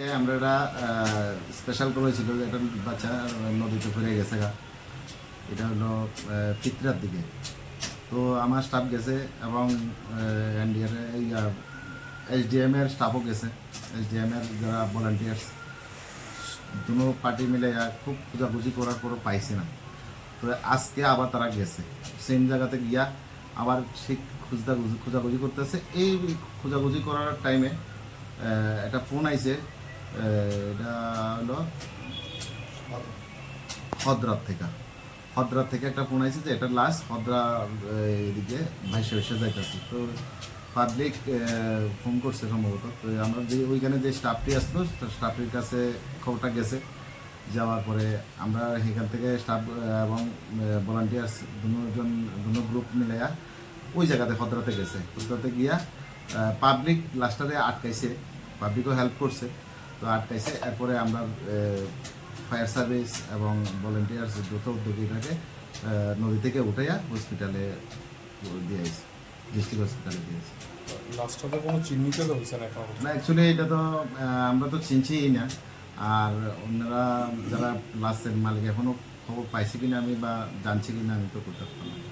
আমরা এটা স্পেশাল করেছিল একটা বাচ্চা নদীতে ফিরে গেছে গা। এটা হলো ফিতরার দিকে। তো আমার স্টাফ গেছে এবং এনডিআর এসডিএম এর স্টাফও গেছে। এসডিএম এর যারা ভলান্টিয়ার্স দুনো পার্টি মিলে খুব খোঁজাখুঁজি করার পরও পাইছে না। তো আজকে আবার তারা গেছে। সেম জায়গাতে গিয়া আবার ঠিক খুঁজদা, খোঁজাখুঁজি করতেছে। এই খোঁজাখুঁজি করার টাইমে একটা ফোন আইছে এটা হলো হদ্রাত থেকে। হদ্রাত থেকে একটা ফোন আইছে যে, এটা লাস্ট হদ্রা এদিকে ভাইসে ভাইসে যাইতেছে। তো পাবলিক ফোন করছে সম্ভবত। তো আমরা যে ওইখানে যে স্টাফটি আসলো স্টাফটির কাছে খবরটা গেছে। যাওয়ার পরে আমরা এখান থেকে স্টাফ এবং ভলান্টিয়ার্স দুজন, দুনো গ্রুপ মিলাইয়া ওই জায়গাতে হদ্রাতে গেছে। হদ্রাতে গিয়া পাবলিক লাস্টারে আটকাইছে। পাবলিকও হেল্প করছে। তো আটকাইছে এরপরে আমরা ফায়ার সার্ভিস এবং ভলেন্টিয়ার্স দ্রুত উদ্যোগীটাকে আহ, নদী থেকে উঠাইয়া হসপিটালে দিয়েছে ডিস্ট্রিক্ট হসপিটালে দিয়েছে। লাস্টটাতে কোনো চিহ্নিত হয়েছে না না অ্যাকচুয়ালি এটা তো আমরা তো চিনছিই না। আর অন্যরা যারা লাস্টের মালিক এখনও খবর পাইছে কিনা আমি বা জানছি কিনা আমি তো করতে পারলাম না।